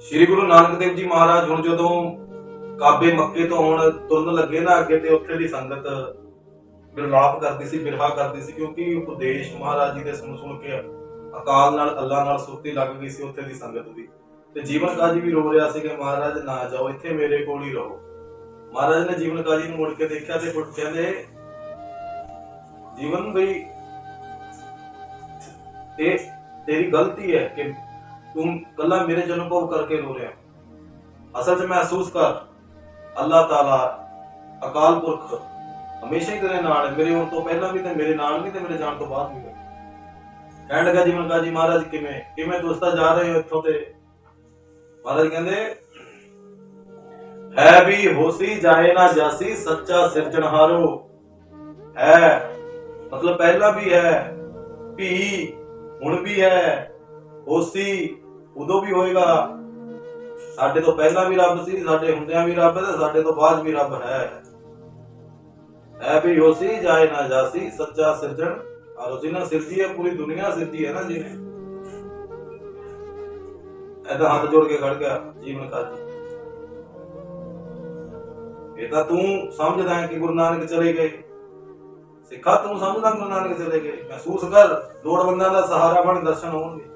ਸ੍ਰੀ ਗੁਰੂ ਨਾਨਕ ਦੇਵ ਜੀ ਮਹਾਰਾਜ ਹੁਣ ਜਦੋਂ ਕਾਬੇ ਮੱਕੇ ਤੋਂ ਹੁਣ ਤੁਰਨ ਲੱਗੇ ਨਾ ਅੱਗੇ ਤੇ ਉੱਥੇ ਦੀ ਸੰਗਤ ਬਿਰਲਾਪ ਕਰਦੀ ਸੀ, ਬਿਰਹਾ ਕਰਦੀ ਸੀ, ਕਿਉਂਕਿ ਉਪਦੇਸ਼ ਮਹਾਰਾਜ ਜੀ ਦੇ ਸੁਣ ਸੁਣ ਕੇ ਅਕਾਲ ਨਾਲ, ਅੱਲਾ ਨਾਲ ਸੁਰਤੀ ਲੱਗ ਗਈ ਸੀ ਉੱਥੇ ਦੀ ਸੰਗਤ ਦੀ। ਤੇ ਜੀਵਨ ਕਾਜੀ ਵੀ ਰੋ ਰਿਹਾ ਸੀ ਕਿ ਮਹਾਰਾਜ ਨਾ ਜਾਓ, ਇੱਥੇ ਮੇਰੇ ਕੋਲ ਹੀ ਰਹੋ। ਮਹਾਰਾਜ ਨੇ ਜੀਵਨ ਕਾਜੀ ਨੂੰ ਮੁੜ ਕੇ ਦੇਖਿਆ ਤੇ ਕੁਝ ਕਹਿੰਦੇ, ਜੀਵਨ ਬਈ, ਇਹ ਤੇਰੀ ਗਲਤੀ ਹੈ ਕਿ ਤੂੰ ਕੱਲਾ ਮੇਰੇ ਜਨ ਅਨੁਭਵ ਕਰਕੇ ਰੋ ਰਿਹਾ। ਅਸਲ 'ਚ ਮਹਿਸੂਸ ਕਰ, ਅੱਲਾਹ ਤਾਲਾ ਅਕਾਲ ਪੁਰਖ ਹਮੇਸ਼ਾ ਹੀ ਤੇਰੇ ਨਾਲ ਹੈ। ਮੇਰੇ ਹੋਣ ਤੋਂ ਪਹਿਲਾਂ ਵੀ ਤੇ ਮੇਰੇ ਨਾਲ ਵੀ ਤੇ ਮੇਰੇ ਜਾਣ ਤੋਂ ਬਾਅਦ ਵੀ ਹੈ। ਕਹਿਣ ਲੱਗਾ ਜੀਵਨ ਕਾਜੀ ਮਹਾਰਾਜ ਕਿਵੇਂ ਕਿਵੇਂ ਦੋਸਤਾ ਜਾ ਰਹੇ ਹੋ ਇੱਥੋਂ ਤੇ? ਮਹਾਰਾਜ ਕਹਿੰਦੇ, ਹੈ ਵੀ ਹੋਸੀ ਜਾਏ ਨਾ ਜਾਸੀ, ਸੱਚਾ ਸਿਰਜਣਹਾਰੋ ਹੈ, ਮਤਲਬ ਪਹਿਲਾਂ ਵੀ ਹੈ ਭੀ ਹੁਣ ਵੀ ਹੈ। ਹੋਸੀ ਉਦੋਂ ਵੀ ਹੋਏਗਾ। ਸਾਡੇ ਤੋਂ ਪਹਿਲਾਂ ਵੀ ਰੱਬ ਸੀ, ਸਾਡੇ ਹੁੰਦਿਆਂ ਵੀ ਰੱਬ ਹੈ ਤੇ ਸਾਡੇ ਤੋਂ ਬਾਅਦ ਵੀ ਰੱਬ ਹੈ। ਹੈ ਵੀ ਹੋਸੀ ਜਾਏ ਨਾ ਜਾਸੀ, ਸੱਚਾ ਸਿਰਜਣ। ਔਰ ਜਿਹਨਾਂ ਸਿਰਜੀ ਹੈ, ਪੂਰੀ ਦੁਨੀਆ ਸਿਰਜੀ ਹੈ ਨਾ ਜਿਹਨੇ ਐਦਾਂ ਹੱਥ ਜੋੜ ਕੇ ਖੜ ਗਿਆ, ਜੀਵਨ ਕਾਜੀ ਇਹ ਤਾਂ ਤੂੰ ਸਮਝਦਾ ਹੈ ਕਿ ਗੁਰੂ ਨਾਨਕ ਚਲੇ ਗਏ। ਸਿੱਖਾ ਤੂੰ ਸਮਝਦਾ ਗੁਰੂ ਨਾਨਕ ਚਲੇ ਗਏ। ਮਹਿਸੂਸ ਕਰ, ਲੋੜਵੰਦਾਂ ਦਾ ਸਹਾਰਾ ਬਣ, ਦਰਸ਼ਨ ਹੋਣਗੇ।